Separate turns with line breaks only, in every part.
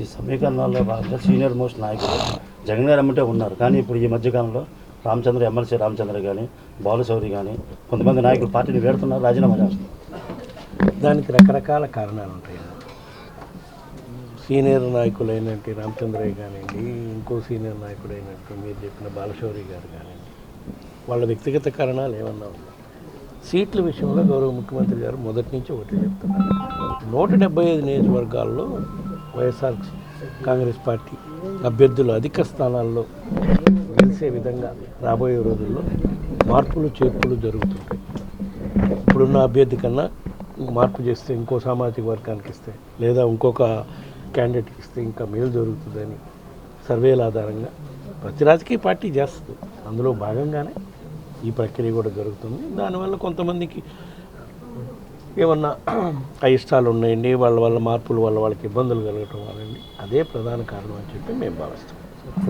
ఈ సమీకరణాల్లో భాగంగా senior most నాయకులు జగన్ గారు అమ్మటే ఉన్నారు. కానీ ఇప్పుడు ఈ మధ్యకాలంలో రామచంద్ర ఎమ్మెల్సీ రామచంద్ర కానీ బాలుశౌరి కానీ కొంతమంది నాయకులు పార్టీని వేడుతున్నారు రాజీనామా చేస్తున్నారు.
దానికి రకరకాల కారణాలు ఉంటాయి. సీనియర్ నాయకులైనట్టు రామచంద్రయ్య కానివ్వండి ఇంకో సీనియర్ నాయకుడైనట్టు మీరు చెప్పిన బాలశౌరి గారు కానివ్వండి వాళ్ళ వ్యక్తిగత కారణాలు ఏమన్నా ఉన్నాయి? సీట్ల విషయంలో గౌరవ ముఖ్యమంత్రి గారు మొదటి నుంచి ఒకటి చెప్తున్నారు. నూట డెబ్బై ఐదు నియోజకవర్గాల్లో వైఎస్ఆర్ కాంగ్రెస్ పార్టీ అభ్యర్థులు అధిక స్థానాల్లో గెలిచే విధంగా రాబోయే రోజుల్లో మార్పులు చేర్పులు జరుగుతుంటాయి. ఇప్పుడున్న అభ్యర్థి కన్నా మార్పు చేస్తే ఇంకో సామాజిక వర్గానికి ఇస్తే లేదా ఇంకొక క్యాండిడేట్కి ఇస్తే ఇంకా మేలు జరుగుతుందని సర్వేల ఆధారంగా ప్రతి రాజకీయ పార్టీ చేస్తుంది. అందులో భాగంగానే ఈ ప్రక్రియ కూడా జరుగుతుంది. దానివల్ల కొంతమందికి ఏమన్నా అయిష్టాలు ఉన్నాయండి వాళ్ళ వల్ల మార్పుల వల్ల వాళ్ళకి ఇబ్బందులు కలగటం వల్లండి అదే ప్రధాన కారణం అని చెప్పి మేము భావిస్తాం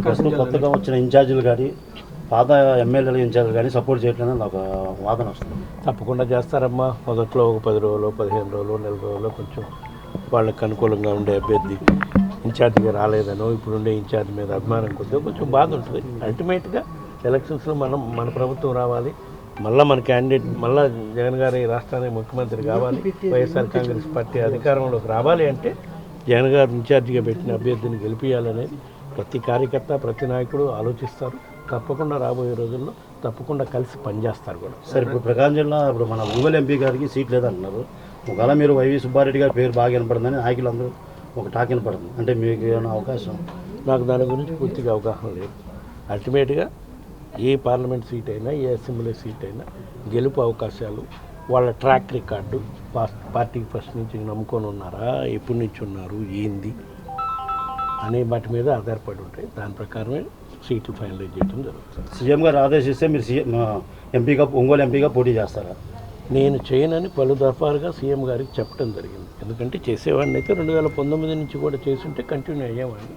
ప్రస్తుతం కొత్తగా వచ్చిన ఇన్ఛార్జీలు కానీ పాత ఎమ్మెల్యేల ఇన్ఛార్జీలు కానీ సపోర్ట్ చేయట్లేదని ఒక వాదన వస్తుంది.
తప్పకుండా చేస్తారమ్మా. మొదట్లో ఒక పది రోజులు పదిహేను రోజులు నెల రోజులు కొంచెం వాళ్ళకి అనుకూలంగా ఉండే అభ్యర్థి ఇన్ఛార్జిగా రాలేదనో ఇప్పుడుండే ఇన్ఛార్జ్ మీద అభిమానం కొద్దిగా కొంచెం బాధ ఉంటుంది. అల్టిమేట్గా ఎలక్షన్స్లో మనం మన ప్రభుత్వం రావాలి. మళ్ళీ మన క్యాండిడేట్ మళ్ళీ జగన్ గారి రాష్ట్రానికి ముఖ్యమంత్రి కావాలి వైఎస్ఆర్ కాంగ్రెస్ పార్టీ అధికారంలోకి రావాలి అంటే జగన్ గారు ఇన్ఛార్జిగా పెట్టిన అభ్యర్థిని గెలిపించాలనేది ప్రతి కార్యకర్త ప్రతి నాయకుడు ఆలోచిస్తారు. తప్పకుండా రాబోయే రోజుల్లో తప్పకుండా కలిసి పనిచేస్తారు కూడా.
సరే ఇప్పుడు ప్రకాశం జిల్లా ఇప్పుడు మన ఒంగోలు ఎంపీ గారికి సీట్ లేదంటున్నారు. ఒకవేళ మీరు వైవి సుబ్బారెడ్డి గారి పేరు బాగా వినపడుతుందని నాయకులందరూ ఒక టాక్ వినపడుతుంది. అంటే మీకు ఏమైనా అవకాశం?
నాకు దాని గురించి పూర్తిగా అవగాహన లేదు. అల్టిమేట్గా ఏ పార్లమెంట్ సీట్ అయినా ఏ అసెంబ్లీ సీట్ అయినా గెలుపు అవకాశాలు వాళ్ళ ట్రాక్ రికార్డు పార్టీకి ఫస్ట్ నుంచి నమ్ముకొని ఉన్నారా ఎప్పటి నుంచి ఉన్నారు ఏంది అనే వాటి మీద ఆధారపడి ఉంటాయి దాని ప్రకారమే సీట్లు ఫైనలైజ్ చేయడం జరుగుతుంది.
సీఎం గారు ఆదేశిస్తే మీరు సీఎం ఎంపీగా ఒంగోలు ఎంపీగా పోటీ చేస్తారా?
నేను చేయనని పలు దఫాలుగా సీఎం గారికి చెప్పడం జరిగింది. ఎందుకంటే చేసేవాడిని అయితే రెండు వేల పంతొమ్మిది నుంచి కూడా చేస్తుంటే కంటిన్యూ అయ్యేవాడిని.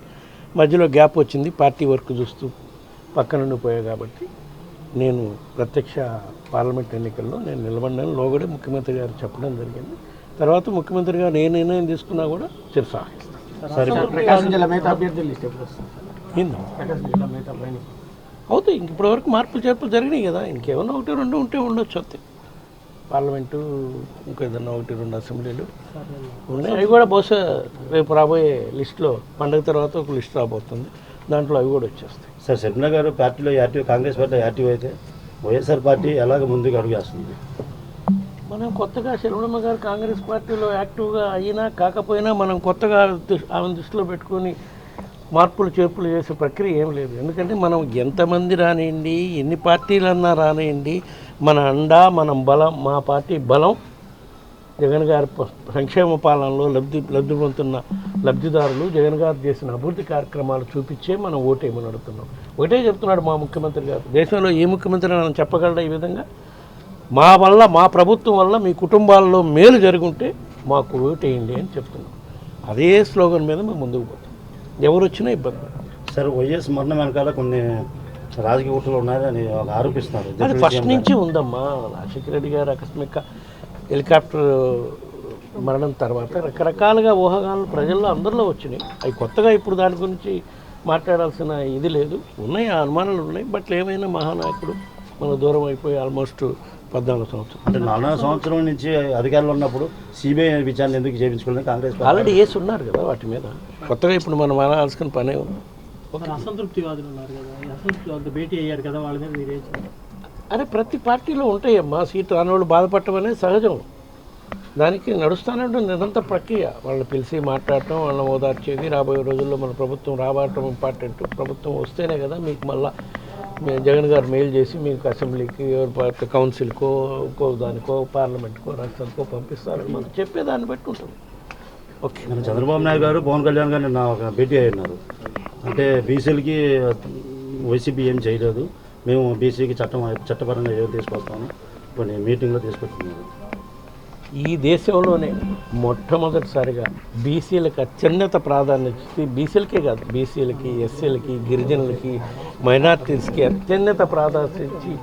మధ్యలో గ్యాప్ వచ్చింది పార్టీ వర్క్ చూస్తూ పక్కన ఉండిపోయా కాబట్టి నేను ప్రత్యక్ష పార్లమెంట్ ఎన్నికల్లో నేను నిలబడినాను లోగడే ముఖ్యమంత్రి గారు చెప్పడం జరిగింది. తర్వాత ముఖ్యమంత్రి గారు ఏ నిర్ణయం తీసుకున్నా కూడా
పైన
అవుతాయి. ఇంక ఇప్పటివరకు మార్పులు చేర్పులు జరిగినాయి కదా. ఇంకేమన్నా ఒకటి రెండు ఉంటే ఉండొచ్చు అంతే. పార్లమెంటు ఇంకా ఏదన్నా ఒకటి రెండు అసెంబ్లీలు ఉన్నాయి. అవి కూడా బహుశా రేపు రాబోయే లిస్టులో పండగ తర్వాత ఒక లిస్ట్ రాబోతుంది. దాంట్లో అవి కూడా వచ్చేస్తాయి.
సార్ శర్మిల గారు పార్టీలో యాక్టివ్ కాంగ్రెస్ పార్టీలో యాక్టివ్ అయితే వైఎస్ఆర్ పార్టీ ఎలాగ ముందుకు అడుగేస్తుంది?
మనం కొత్తగా శరవణమ్మ గారు కాంగ్రెస్ పార్టీలో యాక్టివ్గా అయినా కాకపోయినా మనం కొత్తగా ఆమెను దృష్టిలో పెట్టుకొని మార్పులు చేర్పులు చేసే ప్రక్రియ ఏం లేదు. ఎందుకంటే మనం ఎంతమంది రానియండి ఎన్ని పార్టీలన్నా రానియండి మన అండా మనం బలం మా పార్టీ బలం. జగన్ గారి సంక్షేమ పాలనలో లబ్ధి లబ్ధి పొందుతున్న లబ్ధిదారులు జగన్ గారు చేసిన అభివృద్ధి కార్యక్రమాలు చూపించే మనం ఓటేమని అడుగుతున్నాం. ఒకటే చెప్తున్నాడు మా ముఖ్యమంత్రి గారు. దేశంలో ఏ ముఖ్యమంత్రి మనం చెప్పగలడా ఈ విధంగా? మా వల్ల మా ప్రభుత్వం వల్ల మీ కుటుంబాల్లో మేలు జరుగుంటే మాకు ఓటేయండి అని చెప్తున్నాం. అదే స్లోగన్ మీద మేము ముందుకు పోతాం. ఎవరు వచ్చినా ఇబ్బంది.
సార్ వైఎస్ మరణం వెనకాల కొన్ని రాజకీయ కుట్రలు ఉన్నాయని వాళ్ళు ఆరోపిస్తున్నారు.
అది ఫస్ట్. నుంచి ఉందమ్మా. రాజశేఖర రెడ్డి గారు ఆకస్మిక హెలికాప్టర్ మరణం తర్వాత రకరకాలుగా ఊహాగానాలు ప్రజల్లో అందరిలో వచ్చినాయి. అవి కొత్తగా ఇప్పుడు దాని గురించి మాట్లాడాల్సిన ఇది లేదు. ఉన్నాయి ఆ అనుమానాలు ఉన్నాయి. బట్ ఏమైనా మహానాయకుడు మన దూరం అయిపోయి ఆల్మోస్ట్ పద్నాలుగు సంవత్సరాలు.
అంటే నాలుగు సంవత్సరం నుంచి అధికారంలో ఉన్నప్పుడు సిబిఐ విచారణ ఎందుకు చేయించుకోలేదు కాంగ్రెస్ పార్టీ
ఆల్రెడీ వేసి ఉన్నారు కదా వాటి మీద. కొత్తగా ఇప్పుడు మనం అనాల్సిన పనే ఉంది.
ఒక అసంతృప్తివాదులు ఉన్నారు కదా. అసంతృప్తివాదులు భేటీ అయ్యారు కదా వాళ్ళ మీద మీరు?
అరే ప్రతి పార్టీలో ఉంటాయమ్మా. సీటు రానివాళ్ళు బాధపడటం అనేది సహజం. దానికి నడుస్తూనే నిరంతర ప్రక్రియ. వాళ్ళని పిలిచి మాట్లాడటం వాళ్ళని ఓదార్చేది రాబోయే రోజుల్లో మన ప్రభుత్వం రాబడటం ఇంపార్టెంట్ ప్రభుత్వం వస్తేనే కదా మీకు మళ్ళీ జగన్ గారు మెయిల్ చేసి మీకు అసెంబ్లీకి కౌన్సిల్కో ఇంకో దానికో పార్లమెంట్కో రాష్ట్రానికో పంపిస్తారు. మనం చెప్పేదాన్ని బట్టి ఉంటుంది. ఓకే.
చంద్రబాబు నాయుడు గారు పవన్ కళ్యాణ్ గారు నిన్న ఒక భేటీ అయినారు అంటే బీసీలకి వైసీపీ ఏం చేయలేదు. మేము బీసీకి చట్టం చట్టపరంగా ఏం తీసుకొస్తాము. కొన్ని మీటింగ్లో తీసుకొచ్చుకున్నారు.
ఈ దేశంలోనే మొట్టమొదటిసారిగా బీసీలకు అత్యున్నత ప్రాధాన్యత ఇచ్చి బీసీలకే కాదు బీసీలకి ఎస్సీలకి గిరిజనులకి మైనార్టీస్కి అత్యున్నత ప్రాధాన్యత ఇచ్చి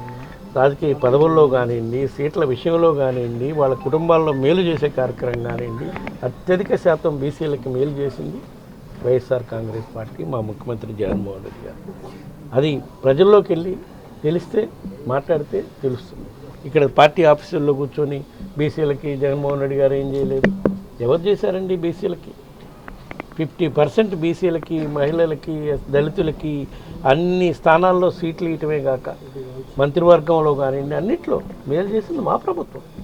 రాజకీయ పదవుల్లో కానివ్వండి సీట్ల విషయంలో కానివ్వండి వాళ్ళ కుటుంబాల్లో మేలు చేసే కార్యక్రమం కానివ్వండి అత్యధిక శాతం బీసీలకి మేలు చేసింది వైఎస్ఆర్ కాంగ్రెస్ పార్టీ మా ముఖ్యమంత్రి జగన్మోహన్ రెడ్డి గారు. అది ప్రజల్లోకి వెళ్ళి తెలిస్తే మాట్లాడితే తెలుస్తుంది. ఇక్కడ పార్టీ ఆఫీసుల్లో కూర్చొని బీసీలకి జగన్మోహన్ రెడ్డి గారు ఏం చేయలేదు. ఎవరు చేశారండి బీసీలకి? ఫిఫ్టీ పర్సెంట్ బీసీలకి మహిళలకి దళితులకి అన్ని స్థానాల్లో సీట్లు ఇయటమే కాక మంత్రివర్గంలో కానివ్వండి అన్నిట్లో మేలు చేసింది మా ప్రభుత్వం.